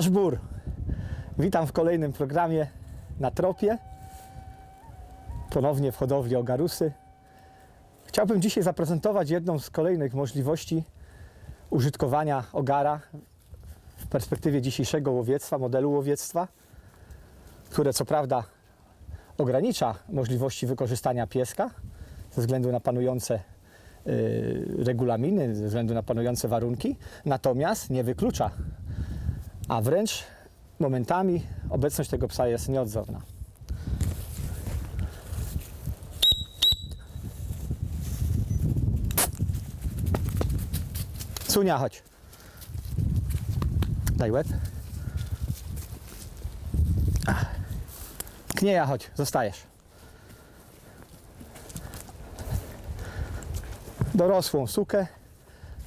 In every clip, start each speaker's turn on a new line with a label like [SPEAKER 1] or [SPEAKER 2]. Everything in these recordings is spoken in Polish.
[SPEAKER 1] Nasz bór. Witam w kolejnym programie na tropie. Ponownie w hodowli Ogarusy. Chciałbym dzisiaj zaprezentować jedną z kolejnych możliwości użytkowania ogara w perspektywie dzisiejszego łowiectwa, modelu łowiectwa, które co prawda ogranicza możliwości wykorzystania pieska ze względu na panujące y, regulaminy, ze względu na panujące warunki, natomiast nie wyklucza a wręcz momentami obecność tego psa jest nieodzowna. Sunia, chodź. Daj łeb. Knieja, chodź, zostajesz. Dorosłą sukę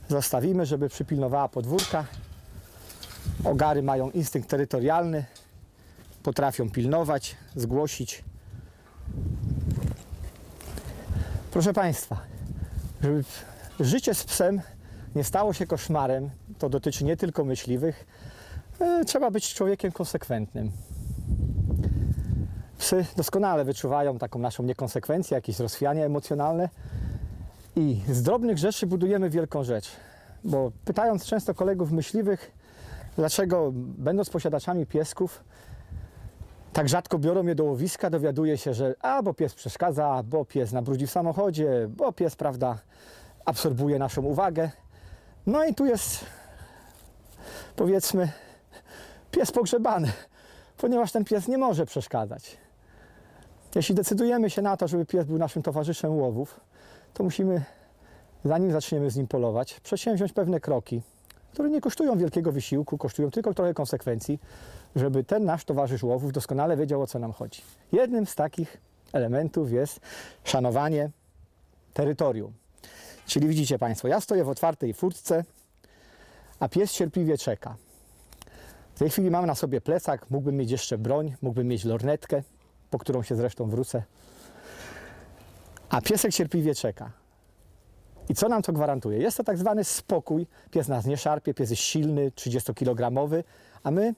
[SPEAKER 1] zostawimy, żeby przypilnowała podwórka. Ogary mają instynkt terytorialny, potrafią pilnować, zgłosić. Proszę Państwa, żeby życie z psem nie stało się koszmarem, to dotyczy nie tylko myśliwych, e, trzeba być człowiekiem konsekwentnym. Psy doskonale wyczuwają taką naszą niekonsekwencję, jakieś rozchwianie emocjonalne i z drobnych rzeczy budujemy wielką rzecz. Bo pytając często kolegów myśliwych, dlaczego będąc posiadaczami piesków, tak rzadko biorą je do łowiska, dowiaduje się, że a, bo pies przeszkadza, bo pies nabrudzi w samochodzie, bo pies, prawda, absorbuje naszą uwagę. No i tu jest, powiedzmy, pies pogrzebany, ponieważ ten pies nie może przeszkadzać. Jeśli decydujemy się na to, żeby pies był naszym towarzyszem łowów, to musimy, zanim zaczniemy z nim polować, przedsięwziąć pewne kroki, które nie kosztują wielkiego wysiłku, kosztują tylko trochę konsekwencji, żeby ten nasz towarzysz łowów doskonale wiedział, o co nam chodzi. Jednym z takich elementów jest szanowanie terytorium. Czyli widzicie Państwo, ja stoję w otwartej furtce, a pies cierpliwie czeka. W tej chwili mam na sobie plecak, mógłbym mieć jeszcze broń, mógłbym mieć lornetkę, po którą się zresztą wrócę. A piesek cierpliwie czeka. I co nam to gwarantuje? Jest to tak zwany spokój. Pies nas nie szarpie, pies jest silny, 30-kilogramowy, a my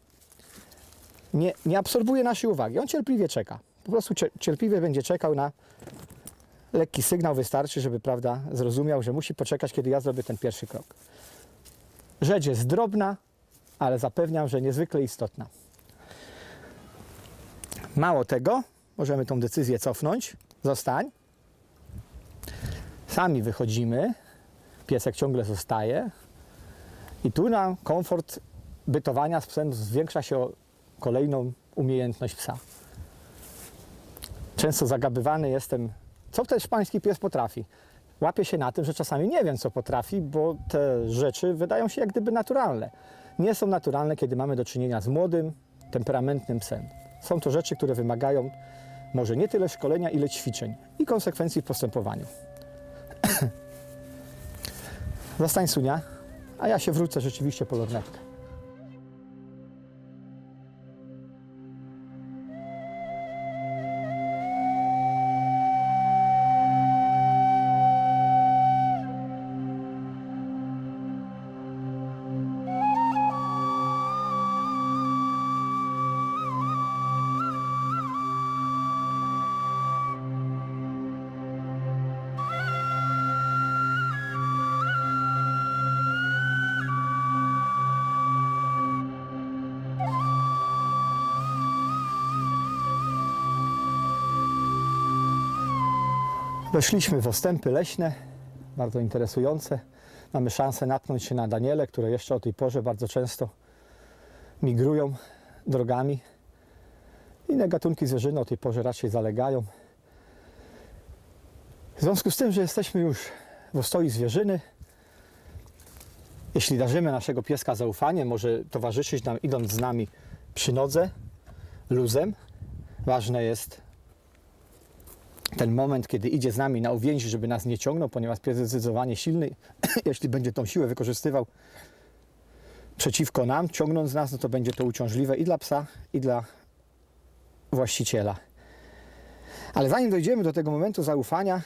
[SPEAKER 1] nie, nie absorbuje naszej uwagi. On cierpliwie czeka. Po prostu cie- cierpliwie będzie czekał na lekki sygnał, wystarczy, żeby prawda, zrozumiał, że musi poczekać, kiedy ja zrobię ten pierwszy krok. Rzecz jest drobna, ale zapewniam, że niezwykle istotna. Mało tego, możemy tą decyzję cofnąć. Zostań. Sami wychodzimy, piesek ciągle zostaje i tu nam komfort bytowania z psem zwiększa się o kolejną umiejętność psa. Często zagabywany jestem, co też pański pies potrafi. Łapię się na tym, że czasami nie wiem, co potrafi, bo te rzeczy wydają się jak gdyby naturalne. Nie są naturalne, kiedy mamy do czynienia z młodym, temperamentnym psem. Są to rzeczy, które wymagają może nie tyle szkolenia, ile ćwiczeń i konsekwencji w postępowaniu. Zostań Sunia, a ja się wrócę rzeczywiście po lornetkę. Weszliśmy w ostępy leśne, bardzo interesujące. Mamy szansę natknąć się na Daniele, które jeszcze o tej porze bardzo często migrują drogami. Inne gatunki zwierzyny o tej porze raczej zalegają. W związku z tym, że jesteśmy już w ostoi zwierzyny, jeśli darzymy naszego pieska zaufaniem, może towarzyszyć nam idąc z nami przy nodze, luzem. Ważne jest ten moment, kiedy idzie z nami na uwięzi, żeby nas nie ciągnął, ponieważ pies jest zdecydowanie silny. Jeśli będzie tą siłę wykorzystywał przeciwko nam, ciągnąc nas, no to będzie to uciążliwe i dla psa, i dla właściciela. Ale zanim dojdziemy do tego momentu zaufania,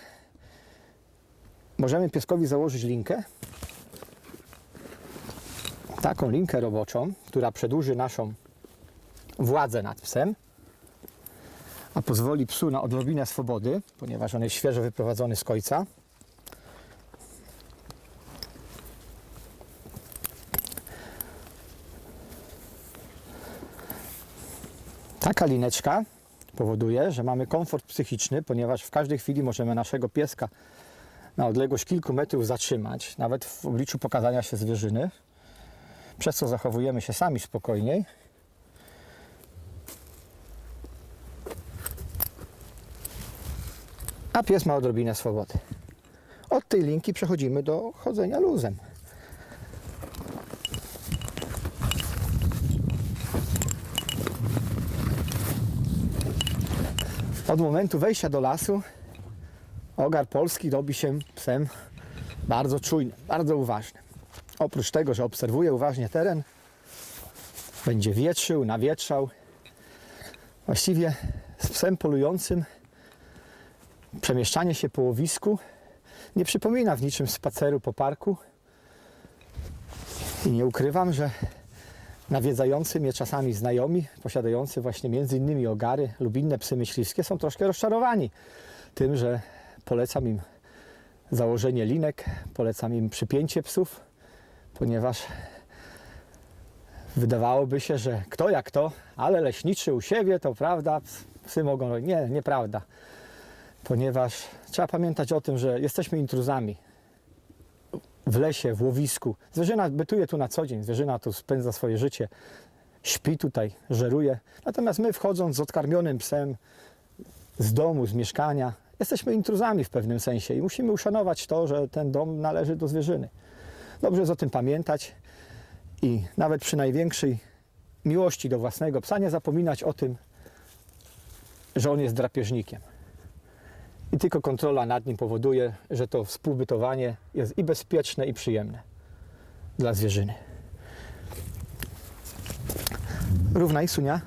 [SPEAKER 1] możemy pieskowi założyć linkę. taką linkę roboczą, która przedłuży naszą władzę nad psem, a pozwoli psu na odrobinę swobody, ponieważ on jest świeżo wyprowadzony z kojca. Taka lineczka powoduje, że mamy komfort psychiczny, ponieważ w każdej chwili możemy naszego pieska na odległość kilku metrów zatrzymać, nawet w obliczu pokazania się zwierzyny, przez co zachowujemy się sami spokojniej. A pies ma odrobinę swobody. Od tej linki przechodzimy do chodzenia luzem. Od momentu wejścia do lasu ogar polski robi się psem bardzo czujnym, bardzo uważnym. Oprócz tego, że obserwuje uważnie teren, będzie wietrzył, nawietrzał. Właściwie z psem polującym przemieszczanie się po łowisku nie przypomina w niczym spaceru po parku. I nie ukrywam, że nawiedzający mnie czasami znajomi, posiadający właśnie między innymi ogary lub inne psy myśliwskie, są troszkę rozczarowani tym, że polecam im założenie linek, polecam im przypięcie psów, ponieważ wydawałoby się, że kto jak to, ale leśniczy u siebie, to prawda, psy mogą. Nie, nieprawda. Ponieważ trzeba pamiętać o tym, że jesteśmy intruzami w lesie, w łowisku. Zwierzyna bytuje tu na co dzień, zwierzyna tu spędza swoje życie, śpi tutaj, żeruje. Natomiast my wchodząc z odkarmionym psem z domu, z mieszkania, jesteśmy intruzami w pewnym sensie i musimy uszanować to, że ten dom należy do zwierzyny. Dobrze jest o tym pamiętać i nawet przy największej miłości do własnego psa nie zapominać o tym, że on jest drapieżnikiem. I tylko kontrola nad nim powoduje, że to współbytowanie jest i bezpieczne, i przyjemne dla zwierzyny. Równa i sunia.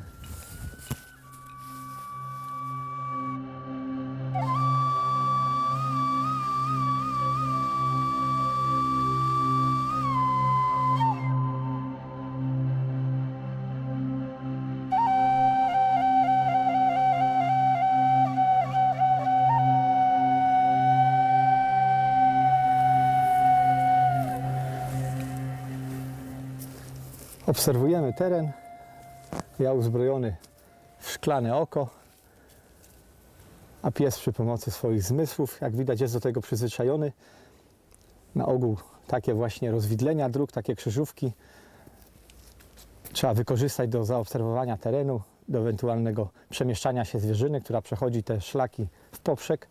[SPEAKER 1] Obserwujemy teren. Ja uzbrojony w szklane oko, a pies przy pomocy swoich zmysłów, jak widać, jest do tego przyzwyczajony. Na ogół takie właśnie rozwidlenia dróg, takie krzyżówki trzeba wykorzystać do zaobserwowania terenu, do ewentualnego przemieszczania się zwierzyny, która przechodzi te szlaki w poprzek.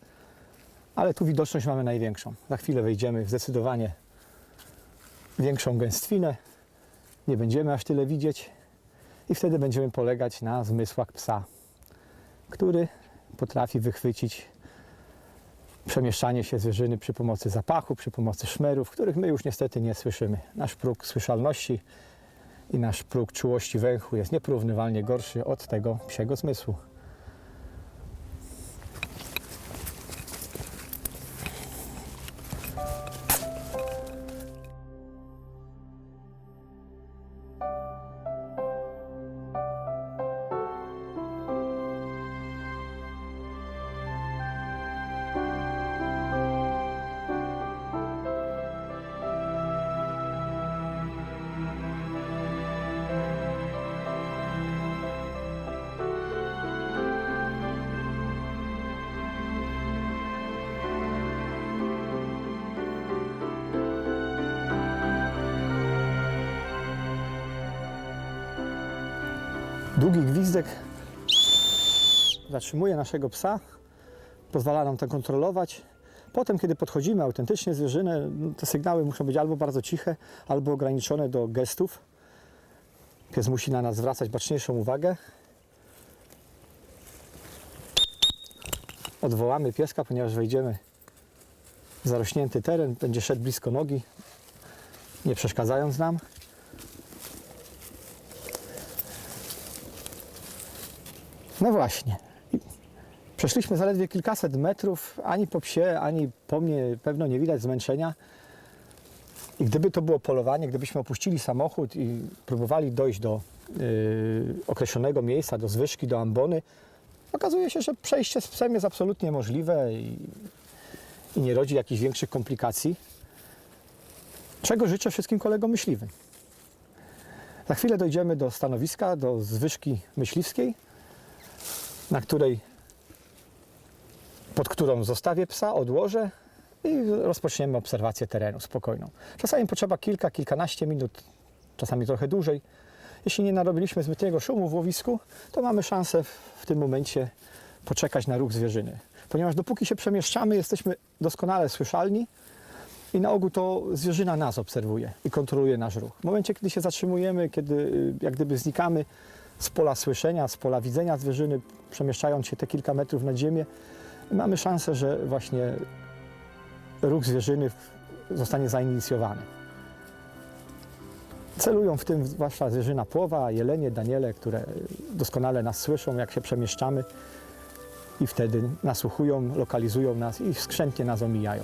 [SPEAKER 1] Ale tu widoczność mamy największą. Za chwilę wejdziemy w zdecydowanie większą gęstwinę, nie będziemy aż tyle widzieć i wtedy będziemy polegać na zmysłach psa, który potrafi wychwycić przemieszczanie się zwierzyny przy pomocy zapachu, przy pomocy szmerów, których my już niestety nie słyszymy. Nasz próg słyszalności i nasz próg czułości węchu jest nieporównywalnie gorszy od tego psiego zmysłu. Długi gwizdek zatrzymuje naszego psa, pozwala nam to kontrolować. Potem, kiedy podchodzimy autentycznie zwierzynę, te sygnały muszą być albo bardzo ciche, albo ograniczone do gestów. Pies musi na nas zwracać baczniejszą uwagę. Odwołamy pieska, ponieważ wejdziemy w zarośnięty teren, będzie szedł blisko nogi, nie przeszkadzając nam. No właśnie. Przeszliśmy zaledwie kilkaset metrów, ani po psie, ani po mnie pewno nie widać zmęczenia. I gdyby to było polowanie, gdybyśmy opuścili samochód i próbowali dojść do y, określonego miejsca, do zwyżki, do ambony, okazuje się, że przejście z psem jest absolutnie możliwe i, i nie rodzi jakichś większych komplikacji. Czego życzę wszystkim kolegom myśliwym. Za chwilę dojdziemy do stanowiska, do zwyżki myśliwskiej, na której, pod którą zostawię psa, odłożę i rozpoczniemy obserwację terenu spokojną. Czasami potrzeba kilka, kilkanaście minut, czasami trochę dłużej. Jeśli nie narobiliśmy zbytniego szumu w łowisku, to mamy szansę w, tym momencie poczekać na ruch zwierzyny. Ponieważ dopóki się przemieszczamy, jesteśmy doskonale słyszalni i na ogół to zwierzyna nas obserwuje i kontroluje nasz ruch. W momencie, kiedy się zatrzymujemy, kiedy y, jak gdyby znikamy z pola słyszenia, z pola widzenia zwierzyny, przemieszczając się te kilka metrów nad ziemię, mamy szansę, że właśnie ruch zwierzyny zostanie zainicjowany. Celują w tym zwłaszcza zwierzyna płowa, jelenie, daniele, które doskonale nas słyszą, jak się przemieszczamy i wtedy nasłuchują, lokalizują nas i skrzętnie nas omijają.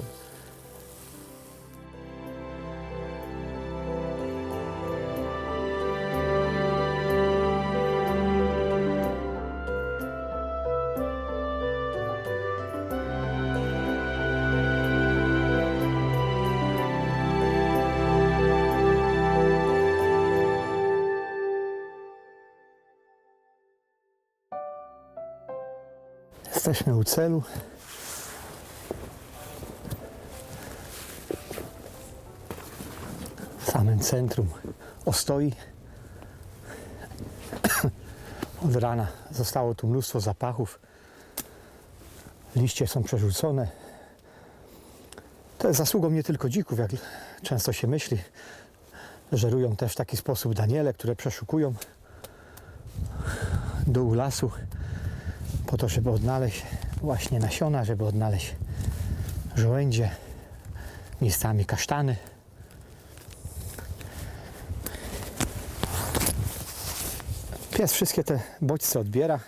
[SPEAKER 1] Jesteśmy u celu. W samym centrum Ostoi. Od rana zostało tu mnóstwo zapachów. Liście są przerzucone. To jest zasługą nie tylko dzików, jak często się myśli. Żerują też w taki sposób daniele, które przeszukują dół lasu po to, żeby odnaleźć właśnie nasiona, żeby odnaleźć żołędzie, miejscami kasztany. Pies wszystkie te bodźce odbiera.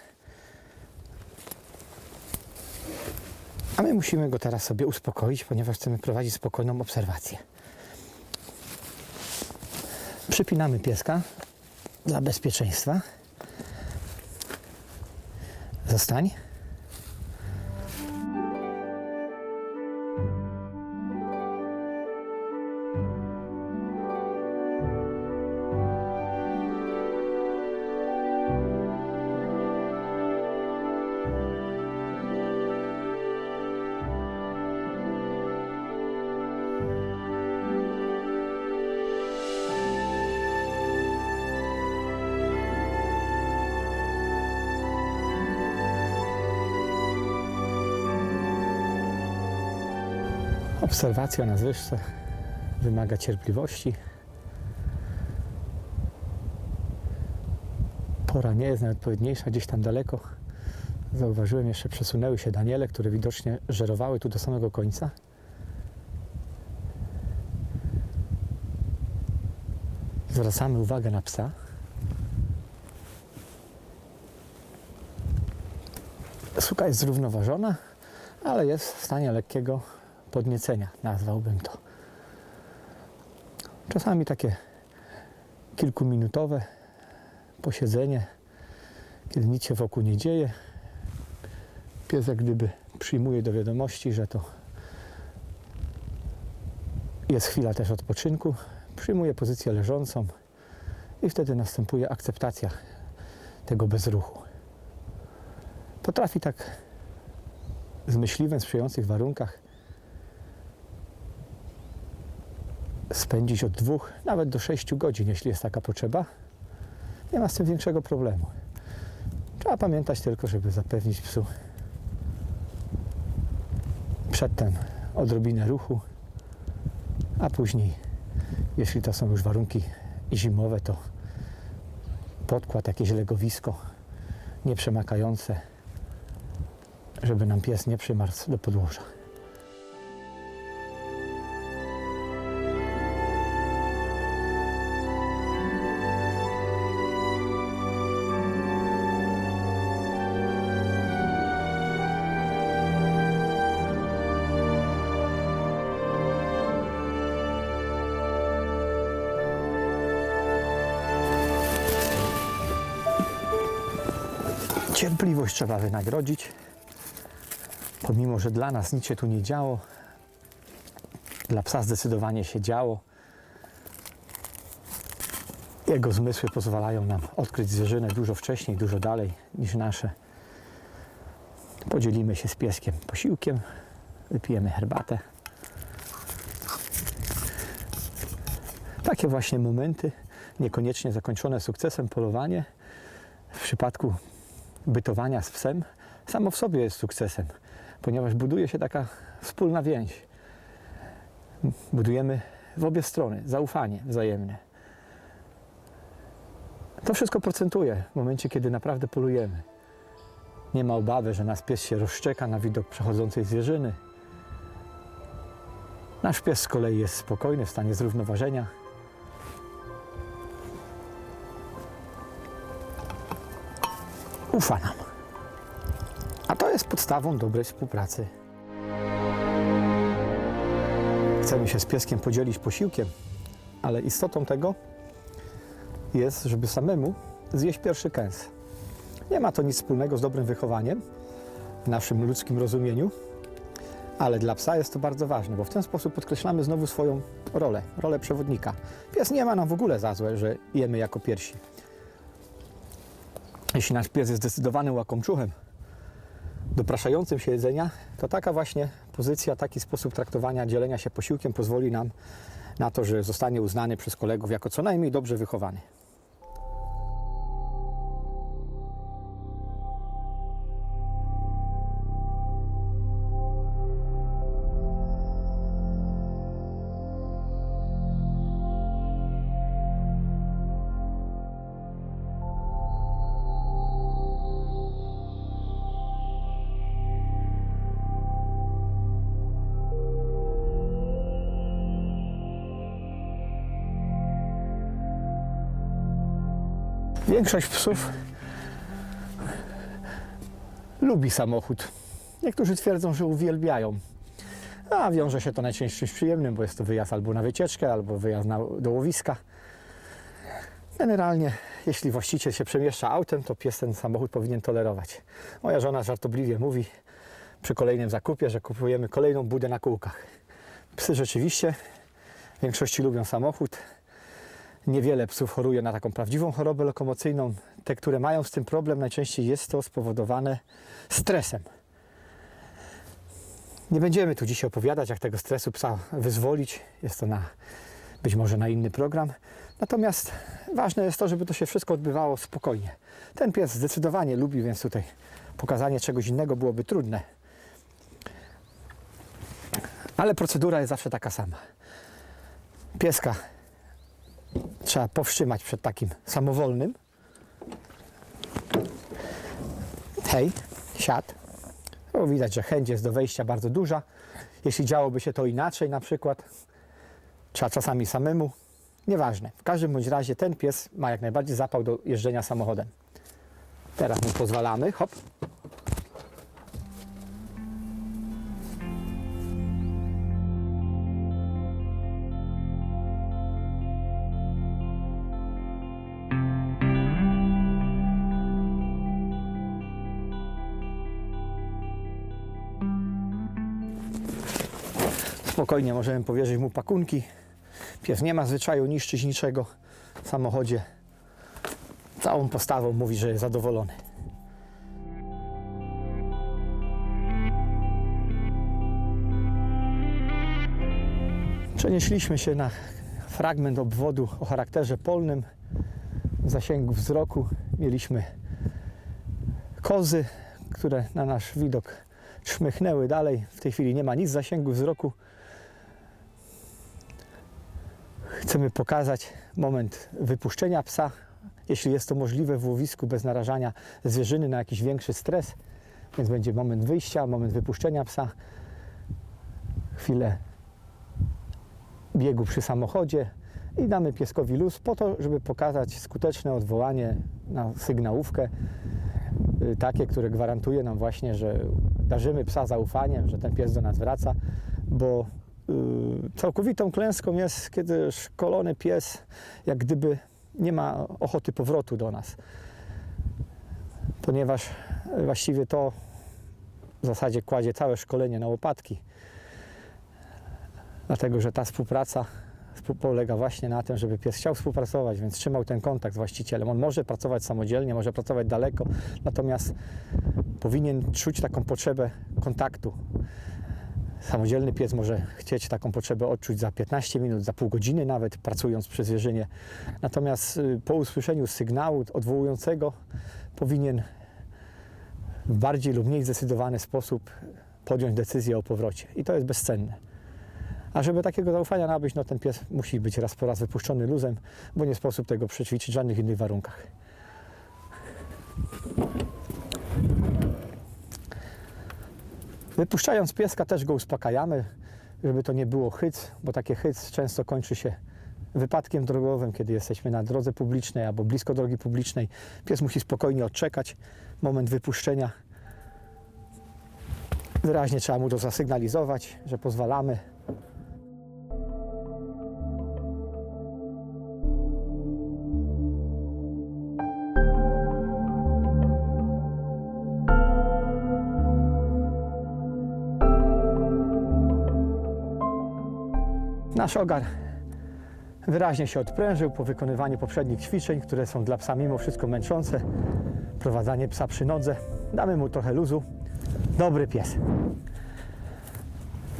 [SPEAKER 1] A my musimy go teraz sobie uspokoić, ponieważ chcemy prowadzić spokojną obserwację. Przypinamy pieska dla bezpieczeństwa. Zostań. Obserwacja na zwyżce wymaga cierpliwości. Pora nie jest najodpowiedniejsza, gdzieś tam daleko. Zauważyłem jeszcze przesunęły się daniele, które widocznie żerowały tu do samego końca. Zwracamy uwagę na psa. Suka jest zrównoważona, ale jest w stanie lekkiego podniecenia, nazwałbym to. Czasami takie kilkuminutowe posiedzenie, kiedy nic się wokół nie dzieje. Pies jak gdyby przyjmuje do wiadomości, że to jest chwila też odpoczynku, przyjmuje pozycję leżącą i wtedy następuje akceptacja tego bezruchu. Potrafi tak z myśliwym, sprzyjających warunkach spędzić od dwóch, nawet do sześciu godzin, jeśli jest taka potrzeba. Nie ma z tym większego problemu. Trzeba pamiętać tylko, żeby zapewnić psu przedtem odrobinę ruchu, a później, jeśli to są już warunki zimowe, to podkład, jakieś legowisko nieprzemakające, żeby nam pies nie przymarzł do podłoża. Cierpliwość trzeba wynagrodzić. Pomimo, że dla nas nic się tu nie działo, dla psa zdecydowanie się działo. Jego zmysły pozwalają nam odkryć zwierzynę dużo wcześniej, dużo dalej niż nasze. Podzielimy się z pieskiem posiłkiem, wypijemy herbatę. Takie właśnie momenty, niekoniecznie zakończone sukcesem polowanie, w przypadku bytowania z psem, samo w sobie jest sukcesem, ponieważ buduje się taka wspólna więź. Budujemy w obie strony zaufanie wzajemne. To wszystko procentuje w momencie, kiedy naprawdę polujemy. Nie ma obawy, że nasz pies się rozszczeka na widok przechodzącej zwierzyny. Nasz pies z kolei jest spokojny, w stanie zrównoważenia. Ufa nam. A to jest podstawą dobrej współpracy. Chcemy się z pieskiem podzielić posiłkiem, ale istotą tego jest, żeby samemu zjeść pierwszy kęs. Nie ma to nic wspólnego z dobrym wychowaniem w naszym ludzkim rozumieniu, ale dla psa jest to bardzo ważne, bo w ten sposób podkreślamy znowu swoją rolę, rolę przewodnika. Pies nie ma nam w ogóle za złe, że jemy jako pierwsi. Jeśli nasz pies jest zdecydowanym łakomczuchem, dopraszającym się jedzenia, to taka właśnie pozycja, taki sposób traktowania, dzielenia się posiłkiem pozwoli nam na to, że zostanie uznany przez kolegów jako co najmniej dobrze wychowany. Większość psów lubi samochód. Niektórzy twierdzą, że uwielbiają. A wiąże się to najczęściej z przyjemnym, bo jest to wyjazd albo na wycieczkę, albo wyjazd na, do łowiska. Generalnie, jeśli właściciel się przemieszcza autem, to pies ten samochód powinien tolerować. Moja żona żartobliwie mówi przy kolejnym zakupie, że kupujemy kolejną budę na kółkach. Psy rzeczywiście w większości lubią samochód. Niewiele psów choruje na taką prawdziwą chorobę lokomocyjną. Te, które mają z tym problem, najczęściej jest to spowodowane stresem. Nie będziemy tu dzisiaj opowiadać, jak tego stresu psa wyzwolić. Jest to na, być może na inny program. Natomiast ważne jest to, żeby to się wszystko odbywało spokojnie. Ten pies zdecydowanie lubi, więc tutaj pokazanie czegoś innego byłoby trudne. Ale procedura jest zawsze taka sama. Pieska trzeba powstrzymać przed takim samowolnym. Hej, siad. Bo widać, że chęć jest do wejścia bardzo duża. Jeśli działoby się to inaczej, na przykład, trzeba czasami samemu. Nieważne. W każdym bądź razie ten pies ma jak najbardziej zapał do jeżdżenia samochodem. Teraz mu pozwalamy. Hop. Spokojnie możemy powierzyć mu pakunki. Pies nie ma zwyczaju niszczyć niczego w samochodzie. Całą postawą mówi, że jest zadowolony. Przenieśliśmy się na fragment obwodu o charakterze polnym. W zasięgu wzroku mieliśmy kozy, które na nasz widok czmychnęły dalej. W tej chwili nie ma nic w zasięgu wzroku. Chcemy pokazać moment wypuszczenia psa, jeśli jest to możliwe w łowisku, bez narażania zwierzyny na jakiś większy stres. Więc będzie moment wyjścia, moment wypuszczenia psa, chwilę biegu przy samochodzie i damy pieskowi luz po to, żeby pokazać skuteczne odwołanie na sygnałówkę, y, takie, które gwarantuje nam właśnie, że darzymy psa zaufaniem, że ten pies do nas wraca, bo całkowitą klęską jest, kiedy szkolony pies jak gdyby nie ma ochoty powrotu do nas. ponieważ właściwie to w zasadzie kładzie całe szkolenie na łopatki. Dlatego, że ta współpraca współ- polega właśnie na tym, żeby pies chciał współpracować, więc trzymał ten kontakt z właścicielem. On może pracować samodzielnie, może pracować daleko, natomiast powinien czuć taką potrzebę kontaktu. Samodzielny pies może chcieć taką potrzebę odczuć za 15 minut, za pół godziny nawet, pracując przy zwierzynie. Natomiast y, po usłyszeniu sygnału odwołującego powinien w bardziej lub mniej zdecydowany sposób podjąć decyzję o powrocie. I to jest bezcenne. A żeby takiego zaufania nabyć, no ten pies musi być raz po raz wypuszczony luzem, bo nie sposób tego przećwiczyć w żadnych innych warunkach. Wypuszczając pieska też go uspokajamy, żeby to nie było hyc, bo takie hyc często kończy się wypadkiem drogowym, kiedy jesteśmy na drodze publicznej albo blisko drogi publicznej. Pies musi spokojnie odczekać moment wypuszczenia. Wyraźnie trzeba mu to zasygnalizować, że pozwalamy. Nasz ogar wyraźnie się odprężył po wykonywaniu poprzednich ćwiczeń, które są dla psa mimo wszystko męczące. Prowadzenie psa przy nodze. Damy mu trochę luzu. Dobry pies.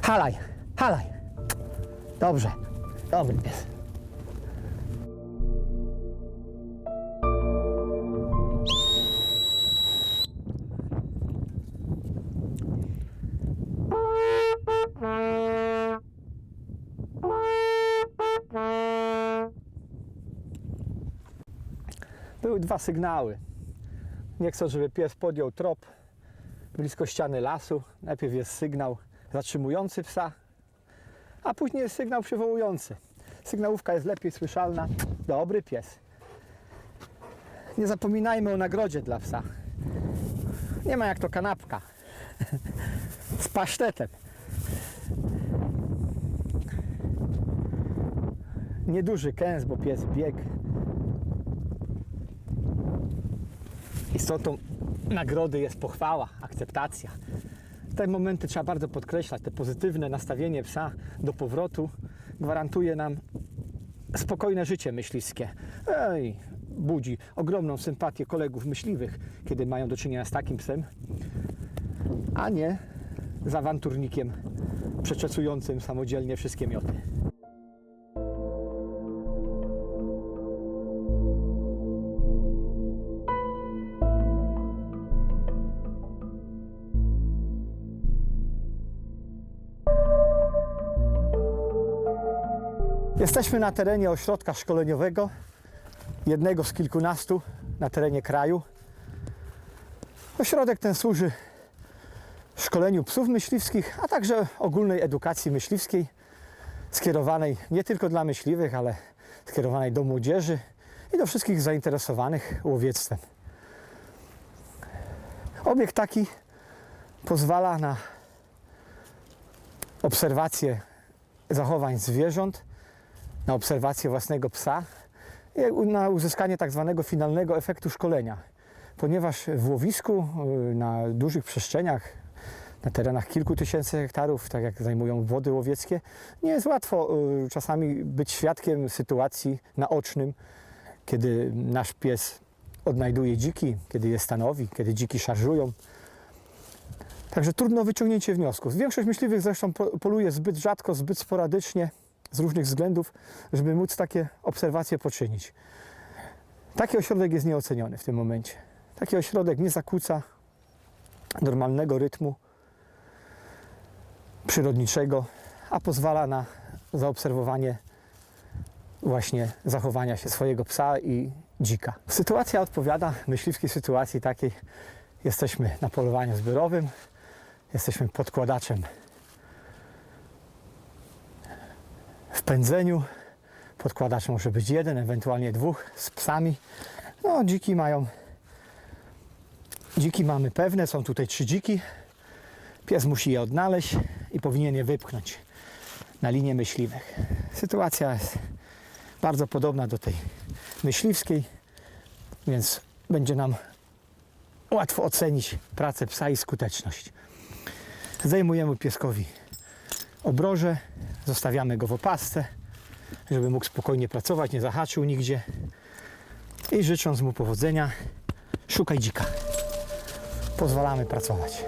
[SPEAKER 1] Halaj, halaj. Dobrze, dobry pies. Dwa sygnały. Nie chcę, żeby pies podjął trop blisko ściany lasu. Najpierw jest sygnał zatrzymujący psa, a później jest sygnał przywołujący. Sygnałówka jest lepiej słyszalna. Dobry pies. Nie zapominajmy o nagrodzie dla psa. Nie ma jak to kanapka z pasztetem. Nieduży kęs, bo pies biegł Istotą nagrody jest pochwała, akceptacja. Te momenty trzeba bardzo podkreślać. Te pozytywne nastawienie psa do powrotu gwarantuje nam spokojne życie myśliwskie. Ej, budzi ogromną sympatię kolegów myśliwych, kiedy mają do czynienia z takim psem, a nie z awanturnikiem przeczesującym samodzielnie wszystkie mioty. Jesteśmy na terenie ośrodka szkoleniowego, jednego z kilkunastu na terenie kraju. Ośrodek ten służy szkoleniu psów myśliwskich, a także ogólnej edukacji myśliwskiej, skierowanej nie tylko dla myśliwych, ale skierowanej do młodzieży i do wszystkich zainteresowanych łowiectwem. Obiekt taki pozwala na obserwację zachowań zwierząt, na obserwację własnego psa i na uzyskanie tak zwanego finalnego efektu szkolenia. Ponieważ w łowisku y, na dużych przestrzeniach, na terenach kilku tysięcy hektarów, tak jak zajmują wody łowieckie, nie jest łatwo y, czasami być świadkiem sytuacji naocznym, kiedy nasz pies odnajduje dziki, kiedy je stanowi, kiedy dziki szarżują. Także trudno wyciągnięcie wniosków. Większość myśliwych zresztą po- poluje zbyt rzadko, zbyt sporadycznie, z różnych względów, żeby móc takie obserwacje poczynić. Taki ośrodek jest nieoceniony w tym momencie. Taki ośrodek nie zakłóca normalnego rytmu przyrodniczego, a pozwala na zaobserwowanie właśnie zachowania się swojego psa i dzika. Sytuacja odpowiada myśliwskiej sytuacji takiej. Jesteśmy na polowaniu zbiorowym, jesteśmy podkładaczem w pędzeniu. Podkładacz może być jeden, ewentualnie dwóch z psami. No, dziki mają. Dziki mamy pewne, są tutaj trzy dziki. Pies musi je odnaleźć i powinien je wypchnąć na linię myśliwych. Sytuacja jest bardzo podobna do tej myśliwskiej, więc będzie nam łatwo ocenić pracę psa i skuteczność. Zdejmujemy pieskowi obroże, zostawiamy go w opasce, żeby mógł spokojnie pracować, nie zahaczył nigdzie. I życząc mu powodzenia, szukaj dzika. Pozwalamy pracować.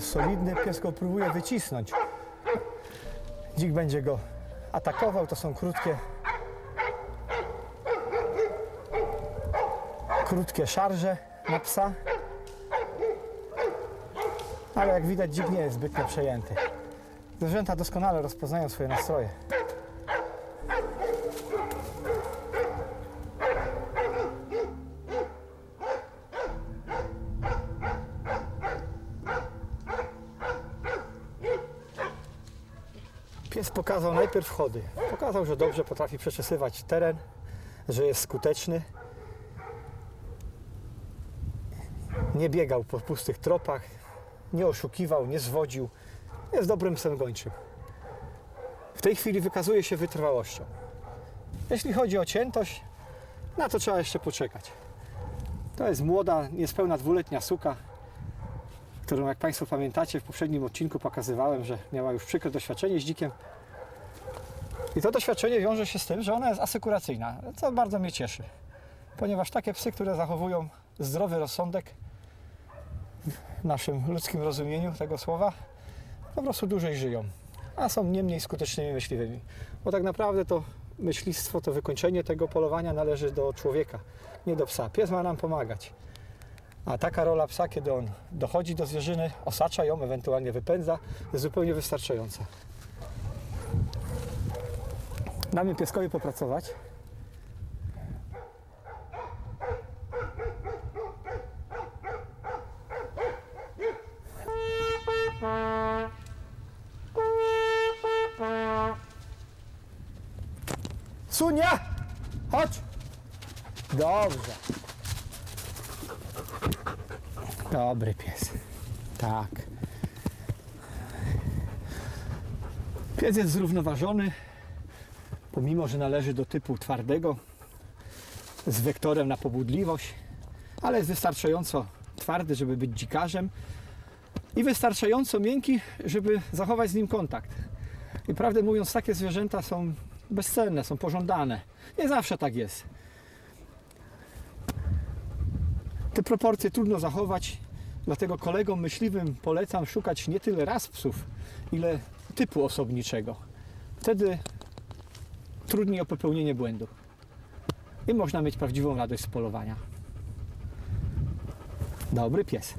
[SPEAKER 1] Jest solidny, pies go próbuje wycisnąć. Dzik będzie go atakował, to są krótkie krótkie szarże na psa. Ale jak widać, dzik nie jest zbytnio przejęty. Zwierzęta doskonale rozpoznają swoje nastroje. Pies pokazał najpierw chody. Pokazał, że dobrze potrafi przeczesywać teren, że jest skuteczny. Nie biegał po pustych tropach, nie oszukiwał, nie zwodził. Jest dobrym psem gończym. W tej chwili wykazuje się wytrwałością. Jeśli chodzi o ciętość, na to trzeba jeszcze poczekać. To jest młoda, niespełna dwuletnia suka, którą jak Państwo pamiętacie w poprzednim odcinku pokazywałem, że miała już przykre doświadczenie z dzikiem. I to doświadczenie wiąże się z tym, że ona jest asekuracyjna, co bardzo mnie cieszy. Ponieważ takie psy, które zachowują zdrowy rozsądek w naszym ludzkim rozumieniu tego słowa, po prostu dłużej żyją, a są nie mniej skutecznymi myśliwymi. Bo tak naprawdę to myślistwo, to wykończenie tego polowania należy do człowieka, nie do psa. Pies ma nam pomagać. A taka rola psa, kiedy on dochodzi do zwierzyny, osacza ją, ewentualnie wypędza, jest zupełnie wystarczająca. Damy pieskowi popracować. Sunia! Chodź! Dobrze. Dobry pies. Tak. Pies jest zrównoważony, pomimo że należy do typu twardego, z wektorem na pobudliwość, ale jest wystarczająco twardy, żeby być dzikarzem i wystarczająco miękki, żeby zachować z nim kontakt. I prawdę mówiąc, takie zwierzęta są bezcenne, są pożądane. Nie zawsze tak jest. Te proporcje trudno zachować, dlatego kolegom myśliwym polecam szukać nie tyle ras psów, ile typu osobniczego. Wtedy trudniej o popełnienie błędu. I można mieć prawdziwą radość z polowania. Dobry pies.